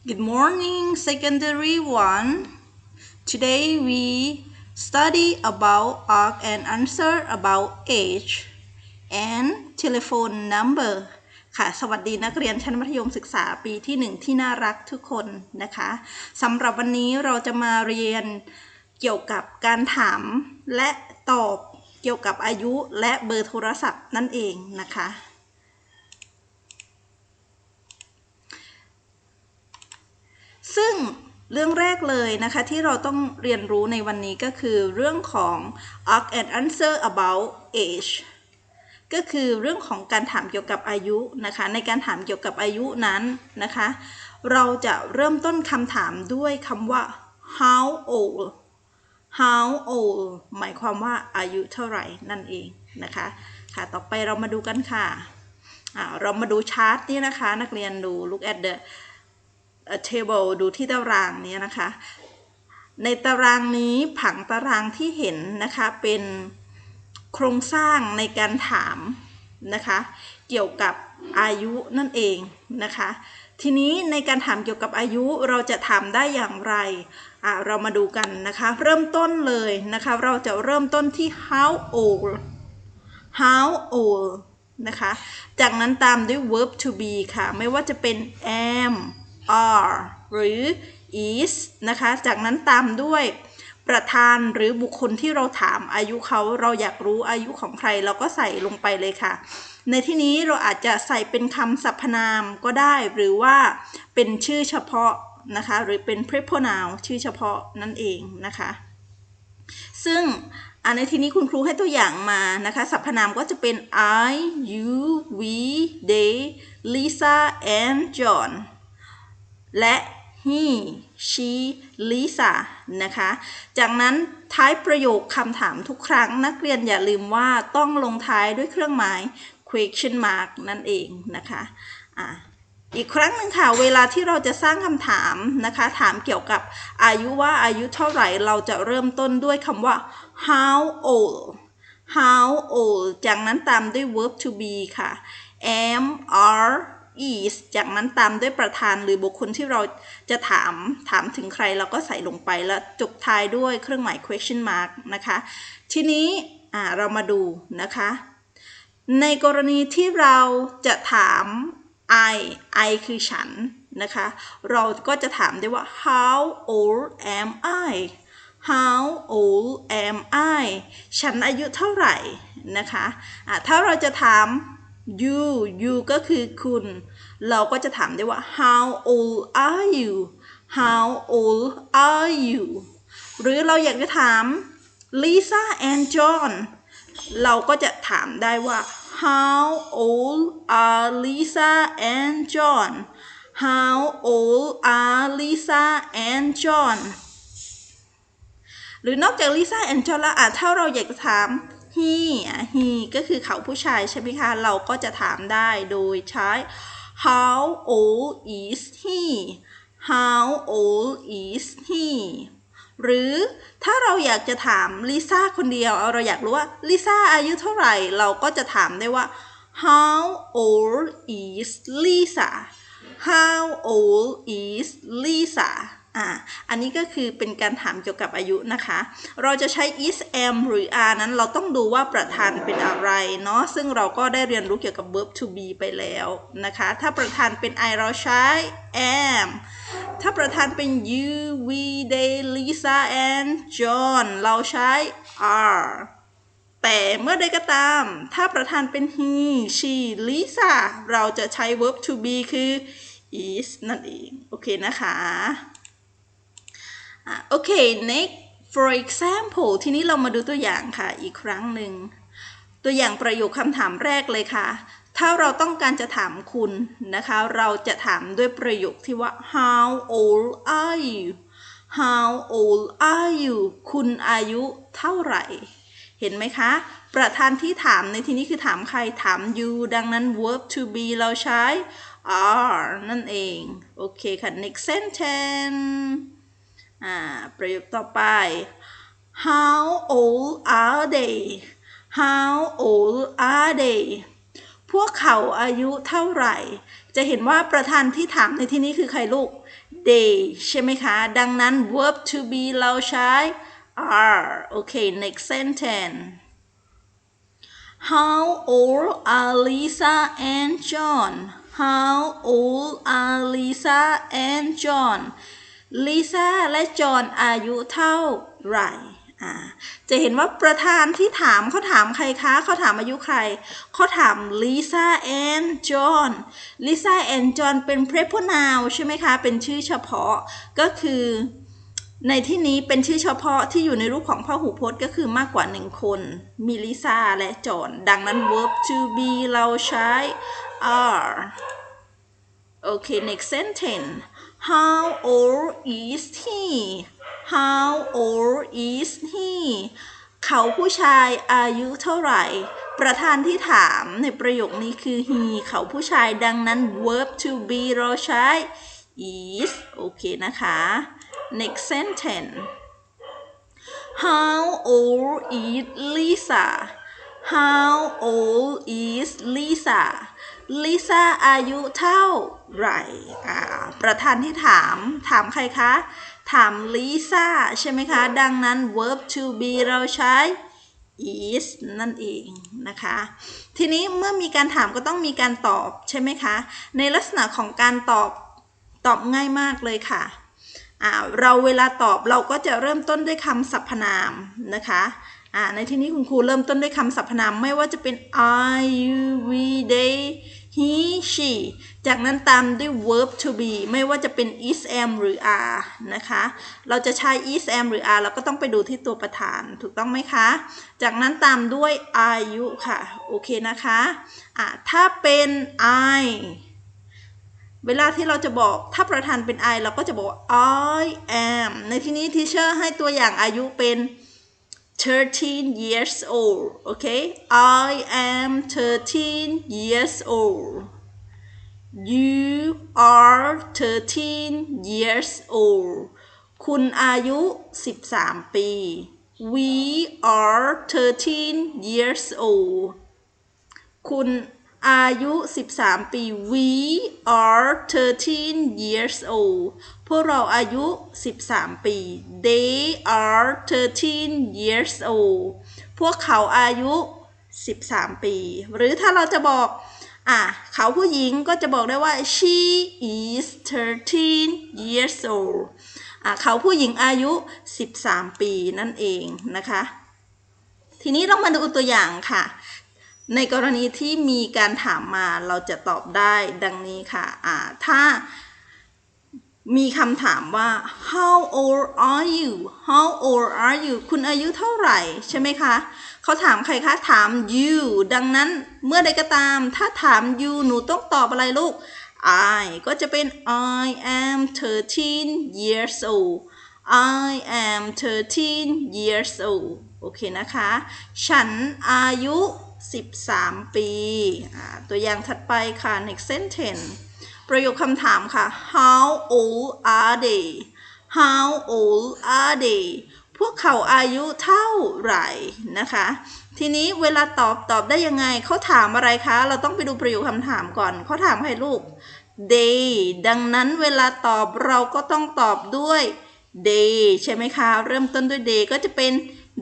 Good morning, secondary one. Today we study about ask and answer about age and telephone number ค่ะ สวัสดีนักเรียนชั้นมัธยมศึกษาปีที่หนึ่งที่น่ารักทุกคนนะคะสำหรับวันนี้เราจะมาเรียนเกี่ยวกับการถามและตอบเกี่ยวกับอายุและเบอร์โทรศัพท์นั่นเองนะคะ ซึ่ง เรื่องแรกเลยนะคะที่เราต้องเรียนรู้ในวันนี้ก็คือเรื่องของ ask and answer about age ก็คือเรื่องของการถามเกี่ยวกับอายุนะคะ ในการถามเกี่ยวกับอายุนั้นนะคะ เราจะเริ่มต้นคำถามด้วยคำว่า how old how old หมายความว่าอายุเท่าไหร่นั่นเองนะคะค่ะต่อไปเรามาดูกันค่ะอ่าเรามาดูชาร์ตนี้นะคะ นักเรียนดู look at the table ดูที่ตารางนี้นะคะ ในตารางนี้ผังตารางที่เห็นนะคะเป็นโครงสร้างในการถามนะคะเกี่ยวกับอายุนั่นเองนะคะทีนี้ในการถามเกี่ยวกับอายุเราจะถามได้อย่างไรอะเรามาดูกันนะคะ เริ่มต้นเลยนะคะเราจะเริ่มต้นที่ how old how old นะคะ จากนั้นตามด้วย verb to be ค่ะ ไม่ว่าจะเป็น am are หรือ is นะคะ จากนั้นตามด้วยประธานหรือบุคคลที่เราถามอายุเขาเราอยากรู้อายุของใครเราก็ใส่ลงไปเลยค่ะ ในที่นี้เราอาจจะใส่เป็นคำสรรพนามก็ได้หรือว่าเป็นชื่อเฉพาะนะคะ หรือเป็น prepronoun ชื่อเฉพาะนั่นเองนะคะ ซึ่งอันในที่นี้คุณครูให้ตัวอย่างมานะคะ สรรพนามก็จะเป็น I you we they Lisa and John และ he she Lisa นะคะ จากนั้นท้ายประโยคคำถามทุกครั้ง นักเรียนอย่าลืมว่าต้องลงท้ายด้วยเครื่องหมาย question mark นั่นเองนะคะอะอีกครั้งหนึ่งค่ะ เวลาที่เราจะสร้างคำถามนะคะ ถามเกี่ยวกับอายุว่าอายุเท่าไหร่ เราจะเริ่มต้นด้วยคำว่า how old how old จากนั้นตามด้วย verb to be ค่ะ am are is จากนั้นตามด้วยประธานหรือบุคคลที่เราจะถาม ถามถึงใครเราก็ใส่ลงไปแล้วจบท้ายด้วยเครื่องหมาย question mark นะคะ ทีนี้เรามาดูนะคะ ในกรณีที่เราจะถาม I I คือฉันนะคะ เราก็จะถามได้ว่า how old am I how old am I ฉันอายุเท่าไหร่นะคะะถ้าเราจะถาม you you ก็คือคุณ เราก็จะถามได้ว่า how old are you how old are you หรือเราอยากจะถาม Lisa and John เราก็จะถามได้ว่า how old are Lisa and John how old are Lisa and John หรือนอกจาก Lisa and John แล้วอะถ้าเราอยากจะถาม he he ก็คือเขาผู้ชายใช่ไหมคะ เราก็จะถามได้โดยใช้ how old is he how old is he หรือถ้าเราอยากจะถามลิซ่าคนเดียวเราอยากรู้ว่าลิซ่าอายุเท่าไหร่ เราก็จะถามได้ว่า how old is Lisa how old is Lisa อ่าอันนี้ก็คือเป็นการถามเกี่ยวกับอายุนะคะ เราจะใช้ is am หรือ are นั้นเราต้องดูว่าประธานเป็นอะไรเนาะซึ่งเราก็ได้เรียนรู้เกี่ยวกับ verb to be ไปแล้วนะคะ ถ้าประธานเป็น I เราใช้ am ถ้าประธานเป็น you we they Lisa and John เราใช้ are แต่เมื่อใดก็ตาม ถ้าประธานเป็น he she Lisa เราจะใช้ verb to be คือ is นั่นเอง โอเคนะคะ โอเค next for example ทีนี้เรามาดูตัวอย่างค่ะ อีกครั้งหนึ่ง ตัวอย่างประโยคคำถามแรกเลยค่ะ ถ้าเราต้องการจะถามคุณนะคะ เราจะถามด้วยประโยคที่ว่า how old are you how old are you คุณอายุเท่าไหร่ เห็นไหมคะ ประธานที่ถามในที่นี้คือถามใครถาม you ดังนั้น verb to be เราใช้ are นั่นเอง โอเคค่ะ next sentence อ่าประโยคต่อไป how old are they how old are they พวกเขาอายุเท่าไหร่ จะเห็นว่าประธานที่ถามในที่นี้คือใครลูก they ใช่ไหมคะ ดังนั้น verb to be เราใช้ are โอเค next sentence How old are Lisa and John How old are Lisa and John Lisa และ John อายุเท่าไหร่จะเห็นว่าประธานที่ถามเขาถามใครคะเขาถามอายุใครเขาถาม Lisa and John Lisa and John เป็น proper noun ใช่ไหมคะ เป็นชื่อเฉพาะก็คือ ในที่นี้เป็นชื่อเฉพาะที่อยู่ในรูปของพหูพจน์ก็คือมากกว่าหนึ่งคน มีลิซ่าและจอห์นดังนั้น verb to be เราใช้ are โอเค next sentence how old is he how old is he เขาผู้ชายอายุเท่าไหร่ ประธานที่ถามในประโยคนี้คือ he เขาผู้ชายดังนั้น verb to be เราใช้ is โอเคนะคะ next sentence how old is Lisa how old is Lisa Lisa อายุเท่าไหร่ประธานที่ถาม ถามใครคะ ถาม Lisa ใช่ไหมคะ ดังนั้น verb to be เราใช้ is นั่นเองนะคะ ทีนี้เมื่อมีการถามก็ต้องมีการตอบใช่ไหมคะ ในลักษณะของการตอบตอบง่ายมากเลยค่ะเราเวลาตอบเราก็จะเริ่มต้นด้วยคำสรรพนามนะคะในที่นี้คุณครูเริ่มต้นด้วยคำสรรพนามไม่ว่าจะเป็น I you we they he she จากนั้นตามด้วย verb to be ไม่ว่าจะเป็น is am หรือ are นะคะ เราจะใช้ is am หรือ are เราก็ต้องไปดูที่ตัวประธาน ถูกต้องไหมคะ จากนั้นตามด้วยอายุค่ะ โอเคนะคะอ่าถ้าเป็น I เวลาที่เราจะบอกถ้าประธานเป็น I เราก็จะบอก I am ในที่นี้ทีเชอร์ให้ตัวอย่างอายุเป็น 13 years old โอเค I am 13 years old you are 13 years old คุณอายุ 13 ปี we are 13 years old คุณ อายุ 13 ปี we are 13 years old พวกเราอายุ 13 ปี they are 13 years old พวกเขาอายุ 13 ปี หรือถ้าเราจะบอก อะ เขาผู้หญิงก็จะบอกได้ว่า she is 13 years old อะ เขาผู้หญิงอายุ 13 ปีนั่นเองนะคะ ทีนี้เรามาดูตัวอย่างค่ะ ในกรณีที่มีการถามมาเราจะตอบได้ดังนี้ค่ะอ่าถ้ามีคำถามว่า how old are you how old are you คุณอายุเท่าไหร่ใช่ไหมคะ เขาถามใครคะ ถาม you ดังนั้นเมื่อใดก็ตาม ถ้าถาม you หนูต้องตอบอะไรลูก I ก็จะเป็น I am 13 years old I am 13 years old โอเคนะคะ ฉันอายุ 13 ปี ตัวอย่างถัดไปค่ะ next sentence ประโยคคำถามค่ะ How old are they How old are they พวกเขาอายุเท่าไหร่นะคะ ทีนี้เวลาตอบตอบได้ยังไง เขาถามอะไรคะ เราต้องไปดูประโยคคำถามก่อน เขาถามให้ลูก they ดังนั้นเวลาตอบเราก็ต้องตอบด้วย they ใช่ไหมคะ เริ่มต้นด้วย they ก็จะเป็น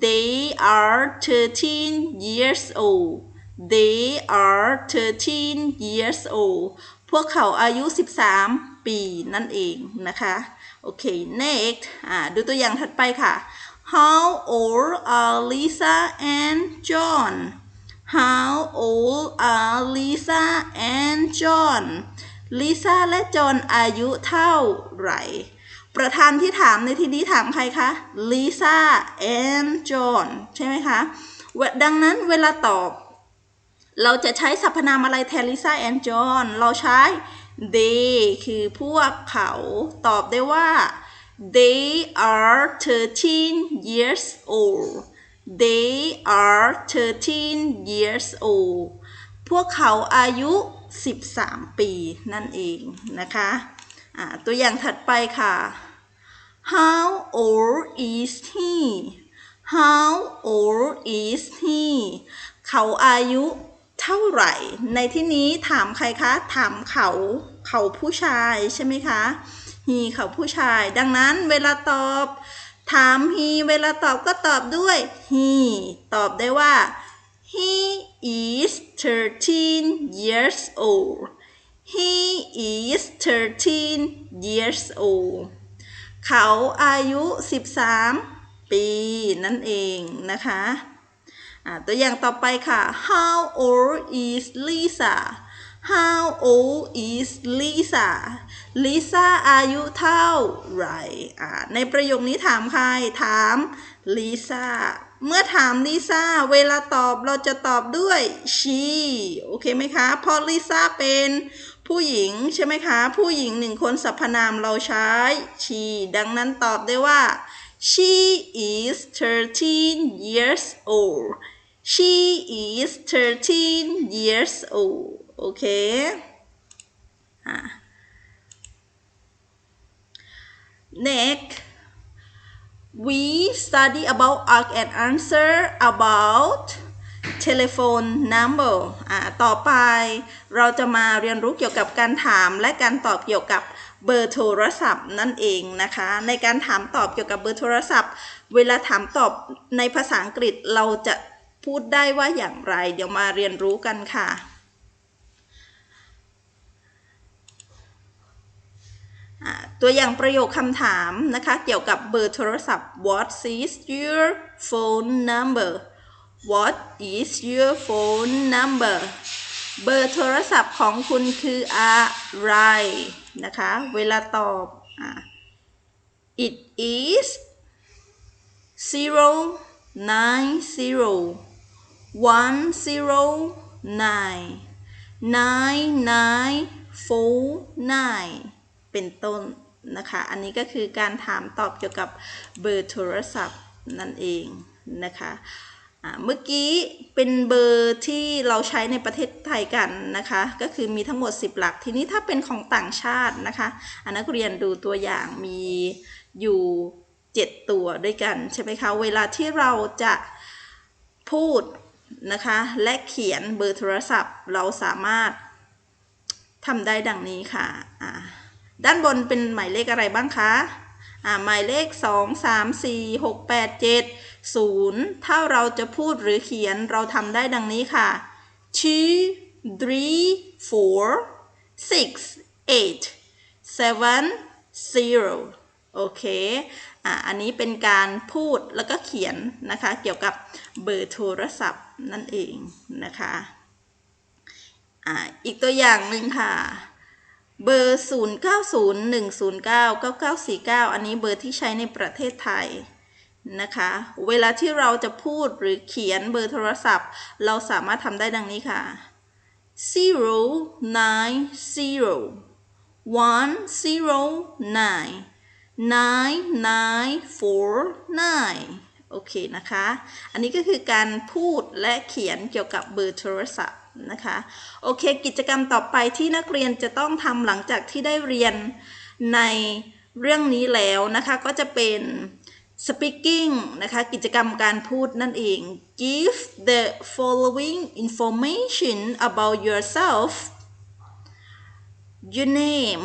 they are 13 years old they are 13 years old พวกเขาอายุ 13 ปีนั่นเองนะคะ โอเค next อ่าดูตัวอย่างถัดไปค่ะ How old are Lisa and John How old are Lisa and John Lisa และ John อายุเท่าไหร่ ประธานที่ถามในที่นี้ถามใครคะ Lisa and John ใช่ไหมคะ ดังนั้นเวลาตอบ เราจะใช้สรรพนามอะไรแทน Lisa and John เราใช้ they คือพวกเขาตอบได้ว่า they are 13 years old they are 13 years old พวกเขาอายุ 13 ปีนั่นเองนะคะ ตัวอย่างถัดไปค่ะ how old is he how old is he เขาอายุเท่าไหร่ ในที่นี้ถามใครคะ ถามเขา เขาผู้ชายใช่ไหมคะ he เขาผู้ชาย ดังนั้นเวลาตอบ ถาม he เวลาตอบก็ตอบด้วย he ตอบได้ว่า he is 13 years old he is 13 years old เขาอายุ 13 ปีนั่นเองนะคะอะตัวอย่างต่อไปค่ะ How old is Lisa How old is Lisa Lisa อายุเท่าไหร่อะในประโยคนี้ถามใคร ถาม Lisa เมื่อถาม Lisa เวลาตอบเราจะตอบด้วย she โอเคไหมคะ เพราะ Lisa เป็น ผู้หญิงใช่ไหมคะ ผู้หญิงหนึ่งคนสรรพนามเราใช้ she ดังนั้นตอบได้ว่า she is 13 years old she is 13 years old โอเคอะ next we study about ask and answer about telephone number อ่าต่อไปเราจะมาเรียนรู้เกี่ยวกับการถามและการตอบเกี่ยวกับเบอร์โทรศัพท์นั่นเองนะคะ ในการถามตอบเกี่ยวกับเบอร์โทรศัพท์ เวลาถามตอบในภาษาอังกฤษเราจะพูดได้ว่าอย่างไร เดี๋ยวมาเรียนรู้กันค่ะ ตัวอย่างประโยคคำถามนะคะ เกี่ยวกับเบอร์โทรศัพท์ What is your phone number What is your phone number เบอร์โทรศัพท์ของคุณคืออะไรนะคะ เวลาตอบอ่า It is zero nine zero one zero nine nine nine four nine เป็นต้นนะคะ อันนี้ก็คือการถามตอบเกี่ยวกับเบอร์โทรศัพท์นั่นเองนะคะ เมื่อกี้เป็นเบอร์ที่เราใช้ในประเทศไทยกันนะคะ ก็คือมีทั้งหมด 10 หลัก ทีนี้ถ้าเป็นของต่างชาตินะคะอันนักเรียนดูตัวอย่างมีอยู่ 7 ตัวด้วยกันใช่ไหมคะ เวลาที่เราจะพูดนะคะ และเขียนเบอร์โทรศัพท์ เราสามารถทำได้ดังนี้ค่ะอ่าด้านบนเป็นหมายเลขอะไรบ้างคะ หมายเลข 2 3 4 6 8 7 0 ถ้าเราจะพูดหรือเขียนเราทำได้ดังนี้ค่ะ two three four six eight seven zero โอเคอ่าอันนี้เป็นการพูดแล้วก็เขียนนะคะ เกี่ยวกับเบอร์โทรศัพท์นั่นเองนะคะอ่าอีกตัวอย่างหนึ่งค่ะ เบอร์ 0 9 0 1 0 9 9 9 4 9 อันนี้เบอร์ที่ใช้ในประเทศไทยนะคะ เวลาที่เราจะพูดหรือเขียนเบอร์โทรศัพท์ เราสามารถทำได้ดังนี้ค่ะ0 9 0 1 0 9 9 9 4 9โอเคนะคะ อันนี้ก็คือการพูดและเขียนเกี่ยวกับเบอร์โทรศัพท์ นะคะโอเค กิจกรรมต่อไปที่นักเรียนจะต้องทำหลังจากที่ได้เรียนในเรื่องนี้แล้วนะคะก็จะเป็น speaking นะคะกิจกรรมการพูดนั่นเอง give the following information about yourself your name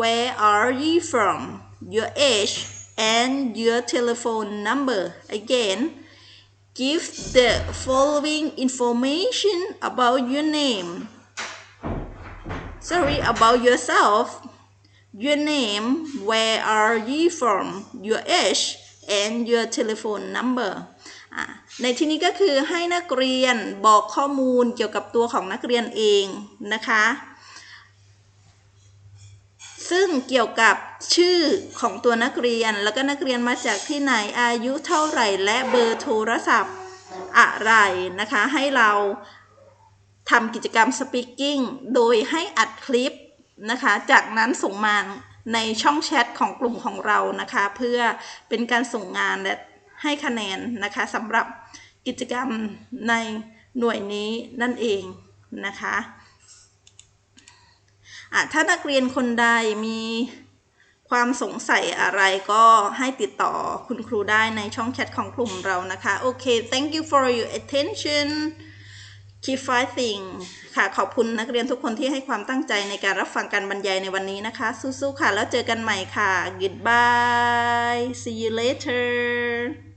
where are you from your age and your telephone number again give the following information about your name sorry about yourself your name where are you from your age and your telephone number อะในที่นี้ก็คือให้นักเรียนบอกข้อมูลเกี่ยวกับตัวของนักเรียนเองนะคะ ซึ่งเกี่ยวกับชื่อของตัวนักเรียน แล้วก็นักเรียนมาจากที่ไหนอายุเท่าไหร่ และเบอร์โทรศัพท์อะไรนะคะ ให้เราทำกิจกรรม speaking โดยให้อัดคลิปนะคะ จากนั้นส่งมาในช่องแชทของกลุ่มของเรานะคะ เพื่อเป็นการส่งงานและให้คะแนนนะคะสำหรับกิจกรรมในหน่วยนี้นั่นเองนะคะอะ ถ้านักเรียนคนใดมีความสงสัยอะไรก็ให้ติดต่อคุณครูได้ในช่องแชทของกลุ่มเรานะคะโอเค thank you for your attention keep fighting ค่ะ ขอบคุณนักเรียนทุกคนที่ให้ความตั้งใจในการรับฟังการบรรยายในวันนี้นะคะ สู้ๆค่ะ แล้วเจอกันใหม่ค่ะ goodbye see you later